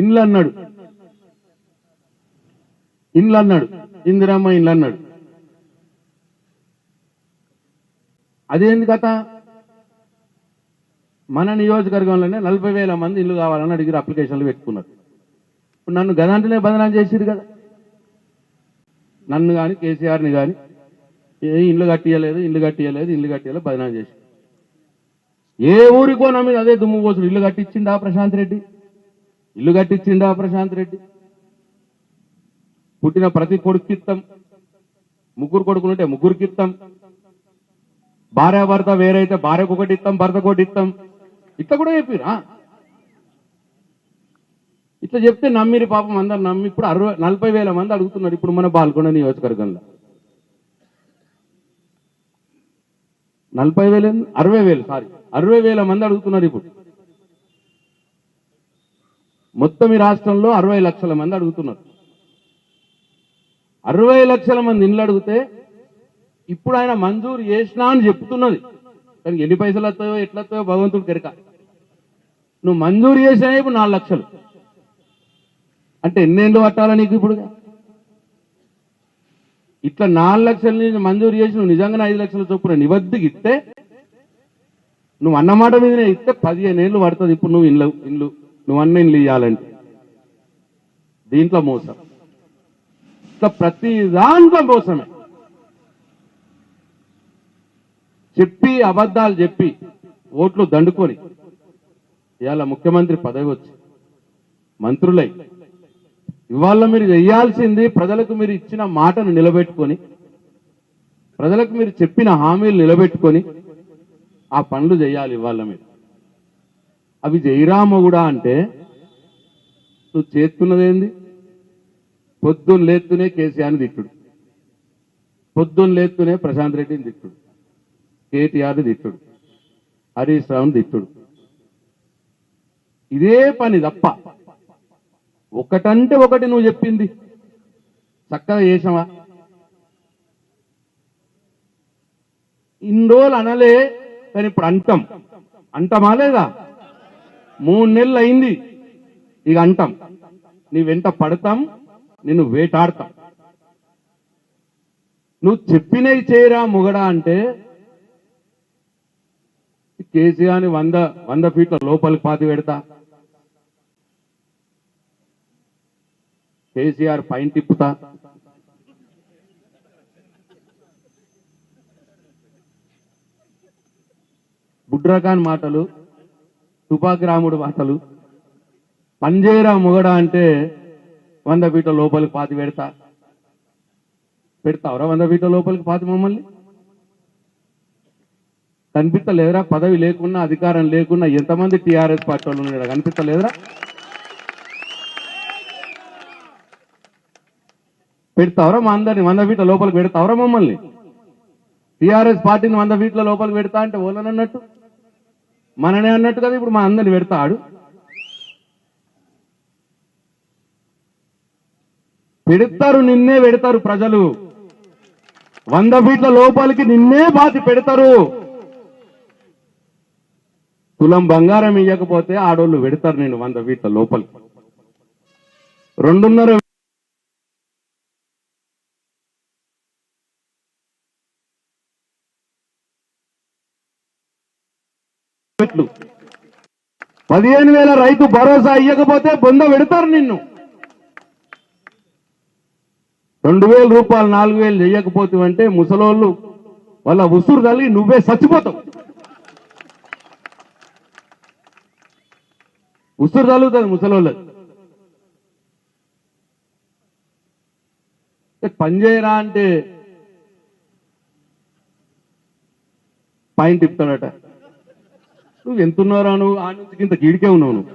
ఇండ్లు అన్నాడు. ఇండ్లు అన్నాడు. ఇందిరమ్మ ఇండ్లు అన్నాడు. అదేంది కథ? మన నియోజకవర్గంలోనే నలభై వేల మంది ఇల్లు కావాలని అడిగిరు అప్లికేషన్లు పెట్టుకున్నారు. ఇప్పుడు నన్ను గదంటనే బదనాలు చేసిరు కదా. నన్ను కానీ కేసీఆర్ని కానీ ఏ ఇల్లు కట్టియలేదు ఇల్లు కట్టియలేదు ఇల్లు కట్టియలేదు బదనాలు చేసి ఏ ఊరికో నా మీద అదే దుమ్ము పోసుడు ఇల్లు కట్టించిందా ప్రశాంత్ రెడ్డి? ఇల్లు కట్టించిండా ప్రశాంత్ రెడ్డి? పుట్టిన ప్రతి కొడుకిత్తం ముగ్గురు కొడుకులుంటే ముగ్గురికి ఇస్తాం భార్య భర్త వేరైతే భార్యకు ఒకటి ఇస్తాం భర్తకు ఒకటి ఇస్తాం ఇట్లా కూడా చెప్పిరా ఇట్లా చెప్తే నమ్మిరి పాపం అందరు నమ్మి ఇప్పుడు అరవై నలభై వేల మంది అడుగుతున్నారు ఇప్పుడు మన బాల్కొండ నియోజకవర్గంలో. నలభై వేలు అరవై వేలు సారీ. అరవై వేల మంది అడుగుతున్నారు ఇప్పుడు. మొత్తం ఈ రాష్ట్రంలో అరవై లక్షల మంది అడుగుతున్నారు. అరవై లక్షల మంది ఇండ్లు అడిగితే ఇప్పుడు ఆయన మంజూరు చేసినా అని చెప్తున్నది. కానీ ఎన్ని పైసలు వస్తాయో ఎట్లా వస్తాయో భగవంతుడు కెరక నువ్వు మంజూరు చేసినా ఇప్పుడు నాలుగు లక్షలు. అంటే ఎన్నేళ్ళు పట్టాలా నీకు ఇప్పుడు ఇట్లా నాలుగు లక్షల నుంచి మంజూరు చేసి నువ్వు నిజంగానే ఐదు లక్షల చొప్పున నిబద్ధికి ఇస్తే నువ్వు అన్నమాట మీదనే ఇస్తే పదిహేను ఏళ్ళు పడుతుంది ఇప్పుడు నువ్వు ఇండ్లు ఇండ్లు. నువ్వు అన్నీ ఇవ్వాలంటే దీంట్లో మోసం. ఇట్లా ప్రతి దాంట్లో మోసమే. చెప్పి అబద్ధాలు చెప్పి ఓట్లు దండుకొని ఇవాళ ముఖ్యమంత్రి పదవి వచ్చి మంత్రులై ఇవాళ మీరు చేయాల్సింది ప్రజలకు మీరు ఇచ్చిన మాటను నిలబెట్టుకొని ప్రజలకు మీరు చెప్పిన హామీలు నిలబెట్టుకొని ఆ పనులు చేయాలి ఇవాళ మీరు. అవి జయరామగుడా అంటే నువ్వు చేస్తున్నదేంది? పొద్దున్న లేస్తూనే కేసీఆర్ని తిట్టుడు. పొద్దున్న లేస్తూనే ప్రశాంత్ రెడ్డిని తిట్టుడు. కేటీఆర్ని తిట్టుడు. హరీష్ రావుని తిట్టుడు. ఇదే పని తప్ప ఒకటంటే ఒకటి నువ్వు చెప్పింది. చక్కగా చేసావా ఇన్ని రోజులు అనలే కానీ ఇప్పుడు అంటాం. అంటామా లేదా? మూడు నెలలు అయింది. ఇక అంటాం నీ వెంట పడతాం నిన్ను వేటాడతాం. నువ్వు చెప్పినవి చేయరా మొగడా అంటే కేసీఆర్ని వంద వంద ఫీట్ల లోపలికి పాతి పెడతా. కేసీఆర్ పైన తిప్పుతా. బుడ్రఖాన్ మాటలు తుపాకి రాముడు మాటలు. పంజేరా మొగడ అంటే వంద ఫీట్ల లోపలికి పాతి పెడతా. పెడతావరా వంద ఫీట్ల లోపలికి పాతి మమ్మల్ని? కనిపిస్తలేదురా పదవి లేకున్నా అధికారం లేకున్నా ఎంతమంది టీఆర్ఎస్ పార్టీ వాళ్ళు ఉన్నారా? కనిపిస్తలేదురా? పెడతావరా మా అందరిని? వంద ఫీట్ల లోపలికి పెడతావరా మమ్మల్ని? టీఆర్ఎస్ పార్టీని వంద ఫీట్ల లోపలికి పెడతా అంటే ఓలనన్నట్టు? మననే అన్నట్టు కదా ఇప్పుడు మా అందరిని పెడతాడు. పెడతారు నిన్నే పెడతారు ప్రజలు. వంద ఫీట్ల లోపలికి నిన్నే బాతి పెడతారు. తులం బంగారం ఇవ్వకపోతే ఆడోళ్ళు పెడతారు నేను వంద ఫీట్ల లోపలికి. రెండున్నర ఫీట్లు పదిహేను వేల రైతు భరోసా ఇవ్వకపోతే బొంద పెడతారు నిన్ను. రెండు వేల రూపాయలు నాలుగు వేలు చేయకపోతే అంటే ముసలోళ్ళు వాళ్ళ ఉసురు తల్లి నువ్వే చచ్చిపోతావు. ఉసురు తగులుతుంది ముసలోళ్ళు పనిచేయరా అంటే పాయింట్ ఇస్తాడట నువ్వు ఎంత ఉన్నారా నువ్వు? ఆ నుంచి ఇంత గీడికే ఉన్నావు నువ్వు.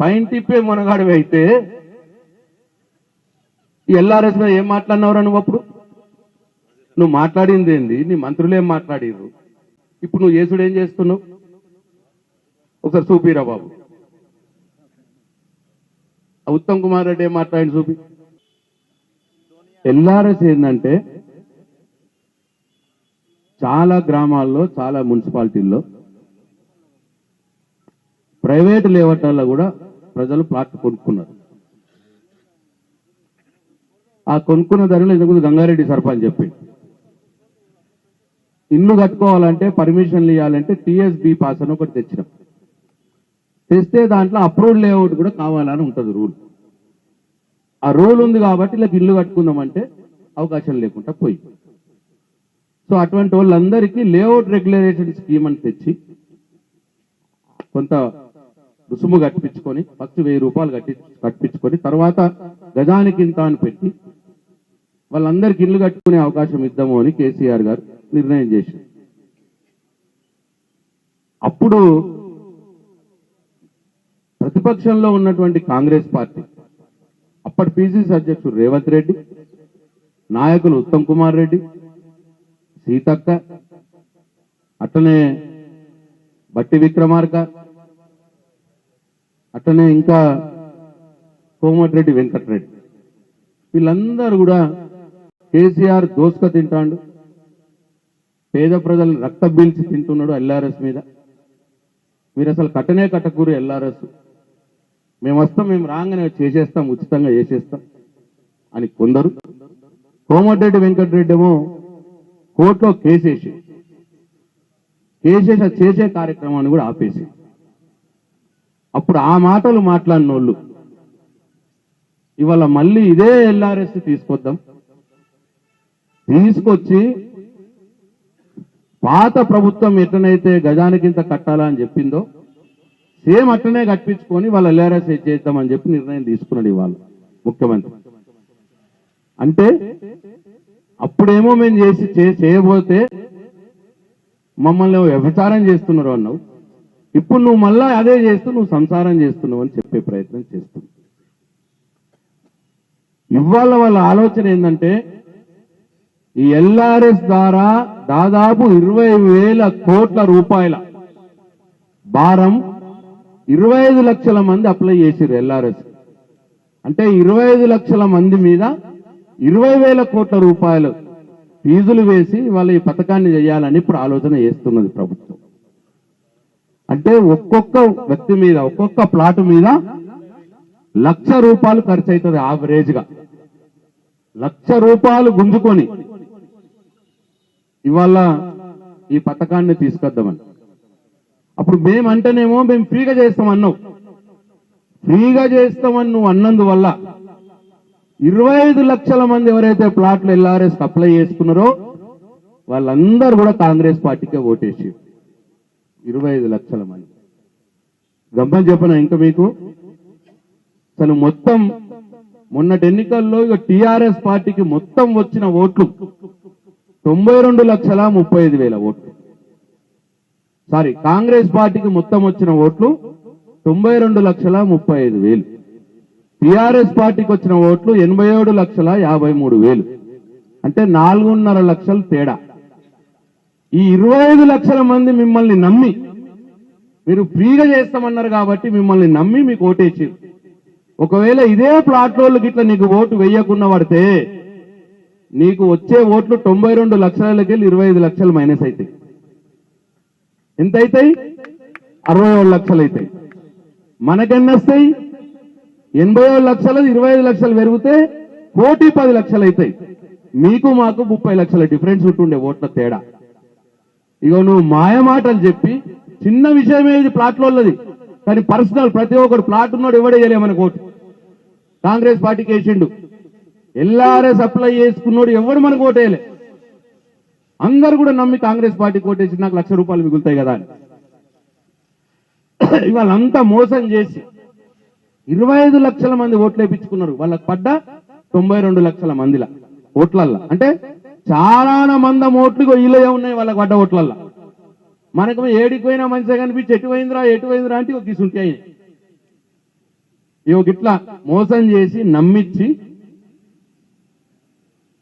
పైన తిప్పే మనగాడివి అయితే ఎల్ఆర్ఎస్ మీద ఏం మాట్లాడినవరా నువ్వు అప్పుడు? నువ్వు మాట్లాడింది ఏంది? నీ మంత్రులు ఏం మాట్లాడిర్రు? ఇప్పుడు నువ్వు యేసుడు ఏం చేస్తున్నావు? ఒకసారి చూపిరా బాబు. ఉత్తమ్ కుమార్ రెడ్డి ఏం మాట్లాడి చూపి. ఎల్ఆర్ఎస్ ఏంటంటే చాలా గ్రామాల్లో చాలా మున్సిపాలిటీల్లో ప్రైవేట్ లేవటాల్లో కూడా ప్రజలు ప్లాట్ కొనుక్కున్నారు. ఆ కొనుక్కున్న ధరలు ఇంతకుముందు గంగారెడ్డి సర్పంచ్ చెప్పింది ఇల్లు కట్టుకోవాలంటే పర్మిషన్లు ఇవ్వాలంటే టీఎస్బి పాస్ అని ఒకటి తెచ్చినాం. తెస్తే దాంట్లో అప్రూవ్డ్ లేఅవుట్ కూడా కావాలని ఉంటుంది రూల్. ఆ రోల్ ఉంది కాబట్టి ఇలా ఇల్లు కట్టుకుందామంటే అవకాశం లేకుండా పోయి. సో అటువంటి వాళ్ళందరికీ లేఅవుట్ రెగ్యులరేషన్ స్కీమ్ అని తెచ్చి కొంత రుసుము కట్టించుకొని ఫస్ట్ వెయ్యి రూపాయలు కట్టి కట్టించుకొని తర్వాత గజానికి ఇంత అని పెట్టి వాళ్ళందరికి ఇల్లు కట్టుకునే అవకాశం ఇద్దాము అని కేసీఆర్ గారు నిర్ణయం చేశారు. అప్పుడు ప్రతిపక్షంలో ఉన్నటువంటి కాంగ్రెస్ పార్టీ అప్పటి పిసిసి అధ్యక్షుడు రేవంత్ రెడ్డి నాయకులు ఉత్తమ్ కుమార్ రెడ్డి సీతక్క అట్లనే బట్టి విక్రమార్క అట్లనే ఇంకా కోమటిరెడ్డి వెంకటరెడ్డి. వీళ్ళందరూ కూడా కేసీఆర్ దోసుక తింటాడు. పేద ప్రజలు రక్త బీల్చి తింటున్నాడు ఎల్ఆర్ఎస్ మీద. మీరు అసలు కట్టనే కట్టకూరు ఎల్ఆర్ఎస్. మేము వస్తాం మేము రాగానే చేసేస్తాం ఉచితంగా చేసేస్తాం అని కొందరు. కోమటిరెడ్డి వెంకటరెడ్డి ఏమో కోర్టులో కేసేసి కేసేసి చేసే కార్యక్రమాన్ని కూడా ఆపేసి. అప్పుడు ఆ మాటలు మాట్లాడిన వాళ్ళు ఇవాళ మళ్ళీ ఇదే ఎల్ఆర్ఎస్ తీసుకొద్దాం. తీసుకొచ్చి పాత ప్రభుత్వం ఎట్లనైతే గజానికింత కట్టాలా అని చెప్పిందో సేమ్ అట్లనే కట్టించుకొని వాళ్ళ ఎల్ఆర్ఎస్ చేద్దామని చెప్పి నిర్ణయం తీసుకున్నాడు ఇవాళ ముఖ్యమంత్రి. అంటే అప్పుడేమో మేము చేసి చేయబోతే మమ్మల్ని వ్యభిచారం చేస్తున్నారు అన్నావు. ఇప్పుడు నువ్వు మళ్ళా అదే చేస్తూ నువ్వు సంసారం చేస్తున్నావు అని చెప్పే ప్రయత్నం చేస్తున్నావు. ఇవాళ వాళ్ళ ఆలోచన ఏంటంటే ఈ ఎల్ఆర్ఎస్ ద్వారా దాదాపు ఇరవై వేల కోట్ల రూపాయల భారం ఇరవై ఐదు లక్షల మంది అప్లై చేసిరు ఎల్ఆర్ఎస్. అంటే ఇరవై ఐదు లక్షల మంది మీద ఇరవై వేల కోట్ల రూపాయలు ఫీజులు వేసి వాళ్ళ ఈ పథకాన్ని చేయాలని ఇప్పుడు ఆలోచన చేస్తున్నది ప్రభుత్వం. అంటే ఒక్కొక్క వ్యక్తి మీద ఒక్కొక్క ప్లాట్ మీద లక్ష రూపాయలు ఖర్చు అవుతుంది యావరేజ్గా లక్ష రూపాయలు గుంజుకొని ఇవాళ ఈ పథకాన్ని తీసుకొద్దామని. అప్పుడు మేమంటేనేమో మేము ఫ్రీగా చేస్తాం అన్నావు ఫ్రీగా చేస్తామని నువ్వు అన్నందువల్ల ఇరవై ఐదు లక్షల మంది ఎవరైతే ప్లాట్లు ఎల్ఆర్ఎస్ అప్లై చేసుకున్నారో వాళ్ళందరూ కూడా కాంగ్రెస్ పార్టీకే ఓటేసి ఇరవై ఐదు లక్షల మంది. గమ్మని చెప్పన ఇంకా మీకు? అసలు మొత్తం మొన్నటి ఎన్నికల్లో ఇక టిఆర్ఎస్ పార్టీకి మొత్తం వచ్చిన ఓట్లు తొంభై రెండు లక్షల ముప్పై ఐదు వేల ఓట్లు. సారీ కాంగ్రెస్ పార్టీకి మొత్తం వచ్చిన ఓట్లు తొంభై రెండు లక్షల ముప్పై ఐదు వేలు. టిఆర్ఎస్ పార్టీకి వచ్చిన ఓట్లు ఎనభై ఏడు లక్షల యాభై మూడు వేలు. అంటే నాలుగున్నర లక్షల తేడా. ఈ ఇరవై ఐదు లక్షల మంది మిమ్మల్ని నమ్మి మీరు ఫ్రీగా చేస్తామన్నారు కాబట్టి మిమ్మల్ని నమ్మి మీకు ఓటేసారు. ఒకవేళ ఇదే ప్లాట్లోళ్ళు గిట్ల నీకు ఓటు వేయకుండా పడితే నీకు వచ్చే ఓట్లు తొంభై రెండు లక్షలకి వెళ్ళి ఇరవై ఐదు లక్షలు మైనస్ అవుతాయి ఎంత అవుతాయి అరవై ఏడు లక్షలు అవుతాయి మనకెన్ని వస్తాయి? ఎనభై ఏడు లక్షలు ఇరవై ఐదు లక్షలు పెరిగితే కోటి పది లక్షలు అవుతాయి మీకు మాకు ముప్పై లక్షల డిఫరెన్స్ ఉంటుండే ఓట్ల తేడా. ఇగో నువ్వు మాయమాటలు చెప్పి చిన్న విషయమే ఇది ప్లాట్లోది కానీ పర్సనల్ ప్రతి ఒక్కరు ప్లాట్ ఉన్నాడు ఎవడే చేయలే మనకు ఓటు. కాంగ్రెస్ పార్టీకి వేసిండు. ఎల్ఆర్ఎస్ అప్లై చేసుకున్నాడు ఎవడు మనకు ఓటేయలే అందరు కూడా నమ్మి కాంగ్రెస్ పార్టీ కోటేసి నాకు లక్ష రూపాయలు మిగులుతాయి కదా అని. ఇవాళ అంతా మోసం చేసి ఇరవై ఐదు లక్షల మంది ఓట్లు వేయించుకున్నారు. వాళ్ళకి పడ్డ తొంభై రెండు లక్షల మందిల ఓట్లల్లా. అంటే చాలా మందం ఓట్లు ఇగో ఉన్నాయి వాళ్ళకి పడ్డ ఓట్లల్లా. మనకు ఏడికి పోయినా మంచిగా కనిపించి ఎటు పోయిందిరా ఎటు పోయిందిరా అంటే ఒక గిసుంటే అయినాయి. ఇగో గిట్లా మోసం చేసి నమ్మిచ్చి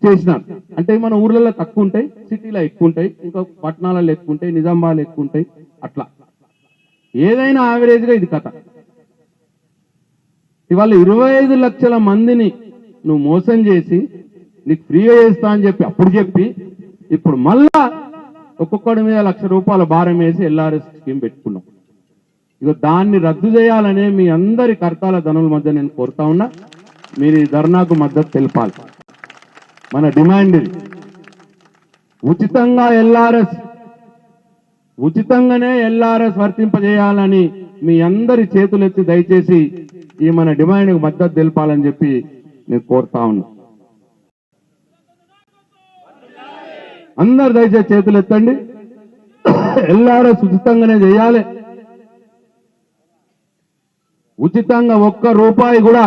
చేసినారు. అంటే మన ఊర్లలో తక్కువ ఉంటాయి సిటీలో ఎక్కువ ఉంటాయి ఇంకా పట్టణాలలో ఎక్కువ ఉంటాయి నిజామాబాద్ ఎక్కువ ఉంటాయి అట్లా. ఏదైనా యావరేజ్గా ఇది కథ. ఇవాళ ఇరవై ఐదు లక్షల మందిని నువ్వు మోసం చేసి నీకు ఫ్రీగా చేస్తా అని చెప్పి అప్పుడు చెప్పి ఇప్పుడు మళ్ళా ఒక్కొక్కడి మీద లక్ష రూపాయల భారం వేసి ఎల్ఆర్ఎస్ స్కీమ్ పెట్టుకున్నాం ఇక దాన్ని రద్దు చేయాలనే మీ అందరి కర్తాల ధనుల మధ్య నేను కోరుతా ఉన్నా. మీరు ఈ ధర్నాకు మద్దతు తెలపాలి. మన డిమాండ్ ఉచితంగా ఎల్ఆర్ఎస్ ఉచితంగానే ఎల్ఆర్ఎస్ వర్తింపజేయాలని మీ అందరి చేతులెత్తి దయచేసి ఈ మన డిమాండ్కు మద్దతు తెలపాలని చెప్పి నేను కోరుతా ఉన్నా. అందరు దయచేసి చేతులు ఎత్తండి ఎల్ఆర్ఎస్ ఉచితంగానే చేయాలి. ఉచితంగా ఒక్క రూపాయి కూడా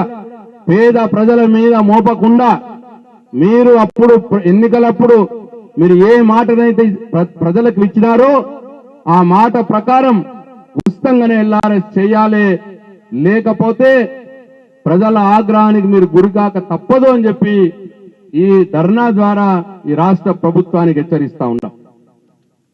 పేద ప్రజల మీద మోపకుండా మీరు అప్పుడు ఎన్నికలప్పుడు మీరు ఏ మాటనైతే ప్రజలకు ఇచ్చినారో ఆ మాట ప్రకారం ఉచితంగానే ఎల్ఆర్ఎస్ చేయాలి. లేకపోతే ప్రజల ఆగ్రహానికి మీరు గురికాక తప్పదు అని చెప్పి ఈ ధర్నా ద్వారా ఈ రాష్ట్ర ప్రభుత్వానికి హెచ్చరిస్తా ఉంటాం